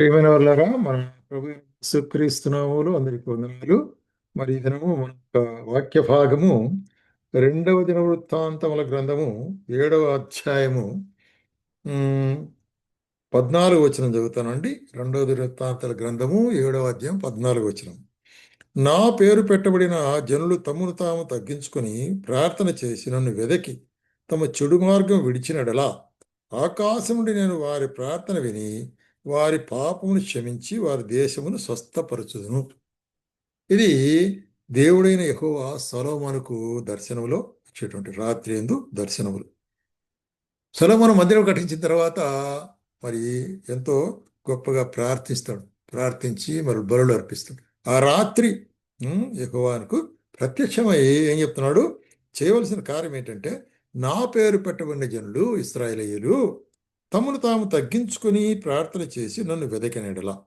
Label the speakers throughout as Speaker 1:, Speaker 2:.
Speaker 1: ప్రియమైన వాళ్ళారా మన ప్రభు సుక్రీస్తునాములు అందరికి వందనాలు. మరి ఈ దినము మన యొక్క వాక్య భాగము రెండవ దిన వృత్తాంతముల గ్రంథము ఏడవ అధ్యాయము పద్నాలుగు వచనం చదువుతానండి. రెండవ దిన వృత్తాంతాల గ్రంథము ఏడవ అధ్యాయం పద్నాలుగు వచనం. నా పేరు పెట్టబడిన జనులు తమను తాము తగ్గించుకొని ప్రార్థన చేసి నన్ను వెదకి తమ చెడు మార్గం విడిచినడలా. ఆకాశం నుండి నేను వారి ప్రార్థన విని వారి పాపమును క్షమించి వారి దేశమును స్వస్థపరచుదును. ఇది దేవుడైన యహోవా సొలొమోనుకు దర్శనములో ఇచ్చేటువంటి రాత్రి ఎందు దర్శనములు. సొలొమోను మందిరం కట్టించిన తర్వాత మరి ఎంతో గొప్పగా ప్రార్థిస్తాడు. ప్రార్థించి మరి బలులు అర్పిస్తాడు. ఆ రాత్రి యహోవానుకు ప్రత్యక్షమై ఏం చెప్తున్నాడు? చేయవలసిన కార్యం ఏంటంటే నా పేరు పెట్టబడిన జనులు ఇస్రాయేలీయులు తమను తాము తగ్గించుకొని ప్రార్థన చేసి నన్ను వెదకినడలా.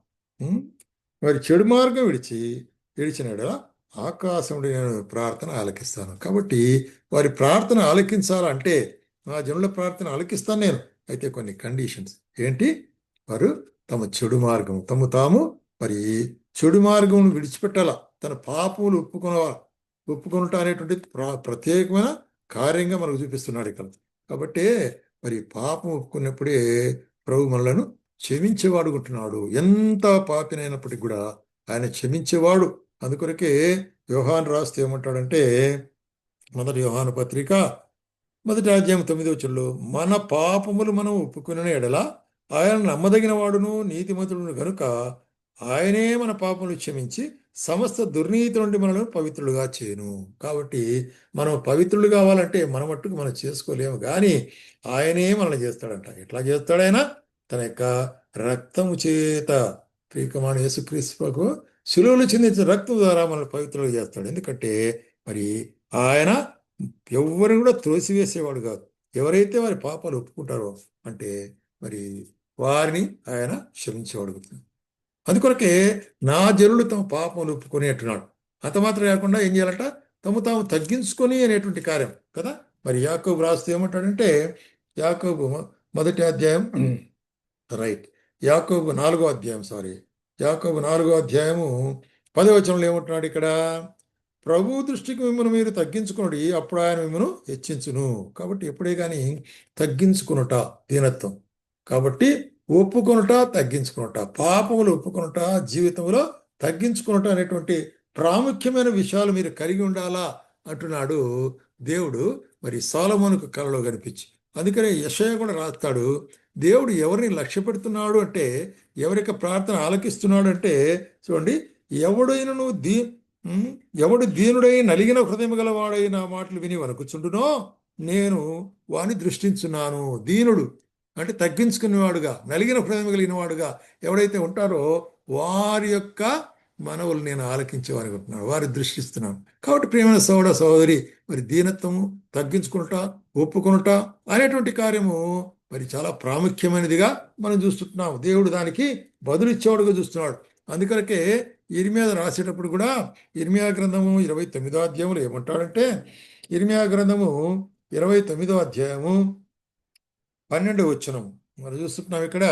Speaker 1: మరి చెడు మార్గం విడిచి విడిచినడలా. ఆకాశముడి నేను ప్రార్థన ఆలకిస్తాను. కాబట్టి వారి ప్రార్థన ఆలకించాలంటే నా జనుల ప్రార్థన ఆలకిస్తాను నేను. అయితే కొన్ని కండిషన్స్. ఏంటి? వారు తమ చెడు మార్గం తమ తాము మరి చెడు మార్గం విడిచిపెట్టాల. తన పాపములు ఒప్పుకోవాలి ఒప్పుకొనుట అనేటువంటి ప్ర- ప్రత్యేకమైన కార్యంగా మనకు చూపిస్తున్నాడు ఇక్కడ. కాబట్టి మరి పాపం ఒప్పుకున్నప్పుడే ప్రభు మనలను క్షమించేవాడు ఉంటున్నాడు ఎంత పాపినైనప్పటికి కూడా ఆయన క్షమించేవాడు. అందుకొరకే యోహాన్ రాస్తే ఏమంటాడంటే మొదటి యోహాను పత్రిక మొదటి అధ్యాయం తొమ్మిది వచ్చంలో మన పాపములు మనం ఒప్పుకునే ఎడల ఆయన నమ్మదగిన వాడును నీతిమంతుడును గనుక ఆయనే మన పాపములు క్షమించి సమస్త దుర్నీతి నుండి మనల్ని పవిత్రులుగా చేయను. కాబట్టి మనం పవిత్రులు కావాలంటే మన మట్టుకు మనం చేసుకోలేము. కానీ ఆయనే మనల్ని చేస్తాడంట. ఎట్లా చేస్తాడైనా తన యొక్క రక్తము చేత. ప్రియకమాన యేసుక్రీస్తుకు శిలువులు చెందించిన రక్తం ద్వారా మనల్ని పవిత్రులు చేస్తాడు. ఎందుకంటే మరి ఆయన ఎవరిని కూడా త్రోసివేసేవాడు కాదు. ఎవరైతే వారి పాపాలు ఒప్పుకుంటారో అంటే మరి వారిని ఆయన క్షమించేవాడు. అందుకొరకే నా జనులు తమ పాపములు ఒప్పుకొని అంటున్నాడు. అంత మాత్రం కాకుండా ఏం చేయాలంట? తమ తాము తగ్గించుకొని అనేటువంటి కార్యం కదా? మరి యాకోబు రాస్తే ఏమంటాడంటే యాకోబు మొదటి అధ్యాయం రైట్. యాకోబు నాలుగో అధ్యాయం సారీ. యాకోబు నాలుగో అధ్యాయము పదవచనంలో ఏమంటున్నాడు ఇక్కడ? ప్రభు దృష్టికి మిమ్మల్ని మీరు తగ్గించుకున్నది అప్పుడు ఆయన మిమ్మల్ని హెచ్చించును. కాబట్టి ఎప్పుడే కానీ తగ్గించుకునుట దీనత్వం. కాబట్టి ఒప్పుకొనుట తగ్గించుకునుట. పాపములు ఒప్పుకొనుట జీవితంలో తగ్గించుకునుట అనేటువంటి ప్రాముఖ్యమైన విషయాలు మీరు కలిగి ఉండాలా అంటున్నాడు దేవుడు. మరి సాలమోనుకు కళలో కనిపించి. అందుకనే యశయ కూడా రాస్తాడు దేవుడు ఎవరిని లక్ష్య పెడుతున్నాడు అంటే ఎవరికి ప్రార్థన ఆలకిస్తున్నాడు అంటే చూడండి ఎవడైనను దీ ఎవడు దీనుడై నలిగిన హృదయం గలవాడై నా మాటలు విని వణుకుచుండునో నేను వాని దృష్టించున్నాను. దీనుడు అంటే తగ్గించుకునేవాడుగా నలిగిన హృదయం కలిగిన వాడుగా ఎవడైతే ఉంటారో వారి యొక్క మనవులు నేను ఆలకించేవారు ఉంటున్నాను వారి దృష్టిస్తున్నాను కాబట్టి ప్రియమైన సోదర సోదరి మరి దీనత్వము తగ్గించుకునుట ఒప్పుకునుట అనేటువంటి కార్యము మరి చాలా ప్రాముఖ్యమైనదిగా మనం చూస్తున్నాం దేవుడు దానికి బదులిచ్చేవాడుగా చూస్తున్నాడు. అందుకనకే ఇర్మియా రాసేటప్పుడు కూడా ఇర్మియా గ్రంథము ఇరవై తొమ్మిదో అధ్యాయంలో ఏమంటాడంటే ఇర్మియా గ్రంథము ఇరవై తొమ్మిదో అధ్యాయము పన్నెండు వచనం మరి చూస్తున్నాం ఇక్కడ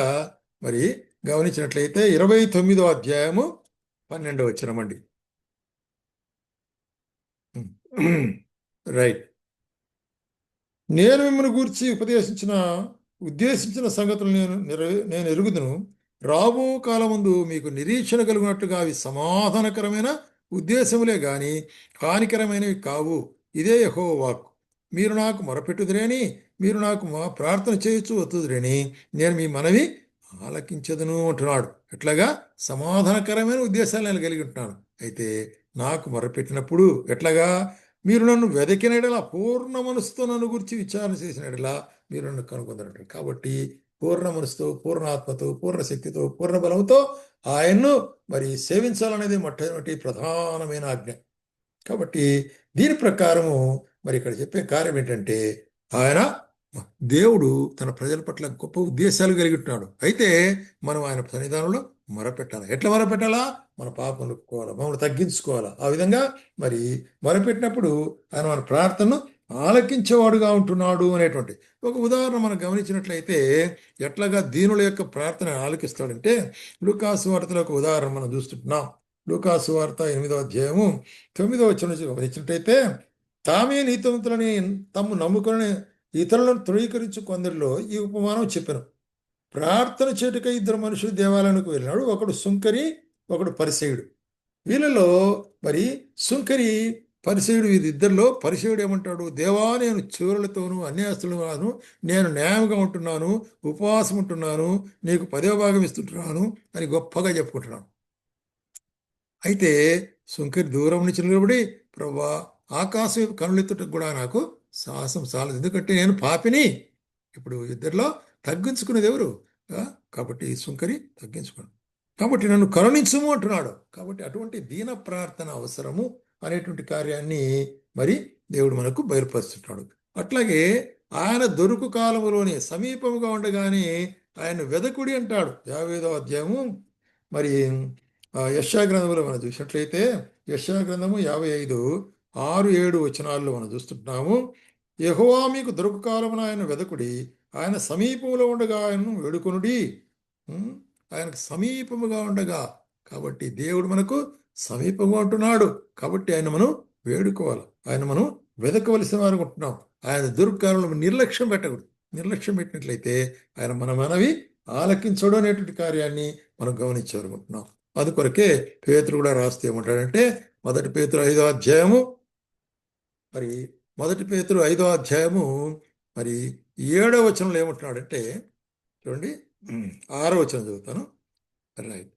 Speaker 1: మరి గమనించినట్లయితే ఇరవై తొమ్మిదో అధ్యాయము పన్నెండవ వచనం అండి. రైట్ నేను మిమ్మల్ని గూర్చి ఉపదేశించిన ఉద్దేశించిన సంగతులు నేను నేను ఎరుగుదును. రాబో కాలముందు మీకు నిరీక్షణ కలిగినట్టుగా అవి సమాధానకరమైన ఉద్దేశములే గాని హానికరమైనవి కావు. ఇదే యహో వాక్ మీరు నాకు మొరపెట్టుదురేని మీరు నాకు మా ప్రార్థన చేయొచ్చు వత్తుదురని నేను మీ మనవి ఆలకించదును అంటున్నాడు. ఎట్లాగా? సమాధానకరమైన ఉద్దేశాలు నేను కలిగి ఉంటున్నాను. అయితే నాకు మొరపెట్టినప్పుడు ఎట్లాగా? మీరు నన్ను వెదకినడలా పూర్ణ మనసుతో నన్ను గురించి విచారణ చేసినడలా మీరు నన్ను కనుగొందరంటారు కాబట్టి పూర్ణ మనసుతో పూర్ణ ఆత్మతో పూర్ణ శక్తితో పూర్ణ బలంతో ఆయన్ను మరి సేవించాలనేది మొట్టమొదటి ప్రధానమైన ఆజ్ఞ. కాబట్టి దీని ప్రకారము మరి ఇక్కడ చెప్పే కార్యం ఏంటంటే ఆయన దేవుడు తన ప్రజల పట్ల గొప్ప ఉద్దేశాలు కలిగి అయితే మనం ఆయన సన్నిధానంలో మొరపెట్టాలి? ఎట్లా మొరపెట్టాలా? మన పాపం ఒప్పుకోవాలా? మమ్మల్ని తగ్గించుకోవాలా? ఆ విధంగా మరి మొరపెట్టినప్పుడు ఆయన మన ప్రార్థనను ఆలకించేవాడుగా ఉంటున్నాడు అనేటువంటి ఒక ఉదాహరణ మనం గమనించినట్లయితే ఎట్లాగా దీనుల యొక్క ప్రార్థన ఆలకిస్తాడంటే లూకాసు వార్తలో ఒక ఉదాహరణ మనం చూస్తుంటున్నాం. లూకాసు వార్త ఎనిమిదవ అధ్యాయము తొమ్మిదవ వచ్చిన నుంచి గమనించినట్టయితే తామే నీతివంతులని తమ్ము నమ్ముకొని ఇతరులను తృణీకరించు కొందరిలో ఈ ఉపమానం చెప్పాను ప్రార్థన చేటుకై ఇద్దరు మనుషులు దేవాలయానికి వెళ్ళినాడు ఒకడు సుంకరి ఒకడు పరిసేయుడు. వీళ్ళలో మరి సుంకరి పరిసేయుడు వీరిద్దరిలో పరిసేయుడు ఏమంటాడు? దేవా నేను చివరులతోనూ అన్యాస్తులను నేను న్యాయంగా ఉంటున్నాను ఉపవాసం ఉంటున్నాను నీకు పదవ భాగం ఇస్తుంటున్నాను అని గొప్పగా చెప్పుకుంటున్నాను అయితే సుంకరి దూరం నుంచి నిలబడి ప్రభా ఆకాశం కనులెత్తుటకు కూడా నాకు సాహసం చాలదు. ఎందుకంటే నేను పాపిని. ఇప్పుడు ఇద్దరిలో తగ్గించుకునేది ఎవరు? కాబట్టి సుంకరి తగ్గించుకోను కాబట్టి నన్ను కరుణించుము అంటున్నాడు. కాబట్టి అటువంటి దీన ప్రార్థన అవసరము అనేటువంటి కార్యాన్ని మరి దేవుడు మనకు బయలుపరుస్తున్నాడు అట్లాగే ఆయన దొరుకు కాలంలోనే సమీపముగా ఉండగానే ఆయన వెదకుడి అంటాడు. యావేదో అధ్యాయము. మరి ఆ, గ్రంథంలో మనం చూసినట్లయితే యెషయా గ్రంథము యాభై ఐదు ఆరు ఏడు వచనాల్లో మనం చూస్తుంటున్నాము యహోవా మీకు దొరుకు కాలమున ఆయన వెదకుడి ఆయన సమీపంలో ఉండగా ఆయనను వేడుకొనుడి. ఆయనకు సమీపముగా ఉండగా కాబట్టి దేవుడు మనకు సమీపంగా ఉంటున్నాడు కాబట్టి ఆయన మనం వేడుకోవాలి. ఆయన మనం వెదకవలసిన వారు ఉంటున్నాం. ఆయన దుర్గాలను నిర్లక్ష్యం పెట్టకూడదు. నిర్లక్ష్యం పెట్టినట్లయితే ఆయన మన మనవి ఆలకించడం అనేటువంటి కార్యాన్ని మనం గమనించాలనుకుంటున్నాం అందుకొరకే పేతులు కూడా రాస్తే ఏమంటాడంటే మొదటి పేతురు ఐదో అధ్యాయము మరి మొదటి పేతురు ఐదో అధ్యాయము మరి ఏడో వచనంలో ఏమంటున్నాడంటే చూడండి ఆరో వచనం చదువుతాను. రైట్.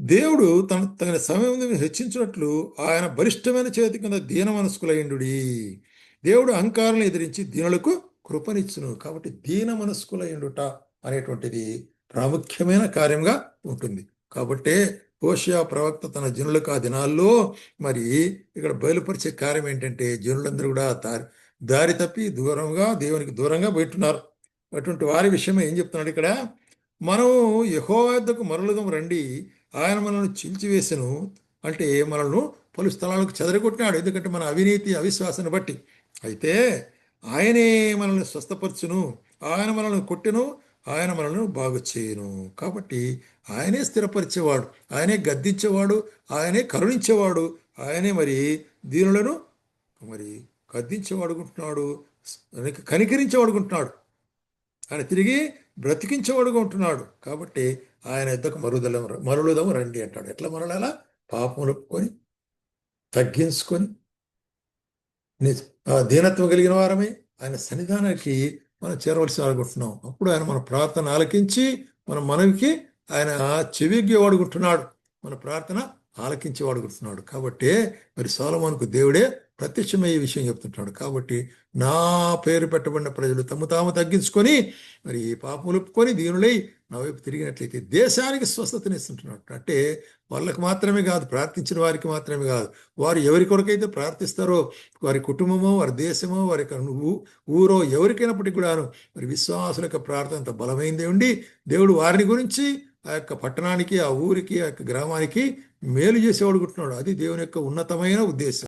Speaker 1: దేవుడు తన తగిన సమయం హెచ్చించినట్లు ఆయన బలిష్టమైన చేతి కింద దీన మనస్కులైండు దేవుడు అహంకారాలను ఎదిరించి దీనులకు కృపనిచ్చును. కాబట్టి దీన మనస్కులైండుట అనేటువంటిది ప్రాముఖ్యమైన కార్యంగా ఉంటుంది. కాబట్టే హోషియా ప్రవక్త తన జనులకు ఆ దినాల్లో మరి ఇక్కడ బయలుపరిచే కార్యం ఏంటంటే జనులందరూ కూడా దారి దారి తప్పి దూరంగా దేవునికి దూరంగా పెట్టున్నారు అటువంటి వారి విషయమే ఏం చెప్తున్నాడు ఇక్కడ? మనం యహోవద్దకు మరలుదం రండి. ఆయన మనల్ని చీల్చివేసెను. అంటే మనల్ని పలు స్థలాలకు చెదరగొట్టినాడు. ఎందుకంటే మన అవినీతి అవిశ్వాసాన్ని బట్టి. అయితే ఆయనే మనల్ని స్వస్థపరచును. ఆయన మనల్ని కొట్టెను. ఆయన మనల్ని బాగు చేయను. కాబట్టి ఆయనే స్థిరపరిచేవాడు ఆయనే గద్దించేవాడు ఆయనే కరుణించేవాడు ఆయనే మరి దీనులను మరి గద్దించేవాడుకుంటున్నాడు కనికరించేవాడుకుంటున్నాడు. ఆయన తిరిగి బ్రతికించేవాడుగా ఉంటున్నాడు కాబట్టి ఆయన ఇద్దరు మరుదల మరులుదము రండి అంటాడు. ఎట్లా మరలాలా? పాపం ఒప్పుకొని తగ్గించుకొని ఆ దీనత్వం కలిగిన వారమే. ఆయన సన్నిధానానికి మనం చేరవలసిన అనుకుంటున్నాం అప్పుడు ఆయన మన ప్రార్థన ఆలకించి మన మనవికి ఆయన చెవిగ్గి వాడుకుంటున్నాడు. మన ప్రార్థన ఆలకించి వాడుకుంటున్నాడు. కాబట్టి మరి సోలమోన్కు దేవుడే ప్రత్యక్షమయ్యే విషయం చెప్తుంటాడు. కాబట్టి నా పేరు పెట్టబడిన ప్రజలు తమ తాము తగ్గించుకొని మరి పాపములు ఒప్పుకొని దీనులై నా వైపు తిరిగినట్లయితే దేశానికి స్వస్థతనిస్తుంటున్నాడు. అంటే వాళ్ళకి మాత్రమే కాదు ప్రార్థించిన వారికి మాత్రమే కాదు. వారు ఎవరి కొరకైతే ప్రార్థిస్తారో వారి కుటుంబమో వారి దేశమో వారి యొక్క ఊ- ఊరో ఎవరికైనప్పటికీ కూడాను మరి విశ్వాసుల యొక్క ప్రార్థన అంత బలమైందే ఉండి దేవుడు వారిని గురించి ఆ యొక్క పట్టణానికి ఆ ఊరికి ఆ యొక్క గ్రామానికి మేలు చేసేవాడుకుంటున్నాడు అది దేవుని యొక్క ఉన్నతమైన ఉద్దేశం.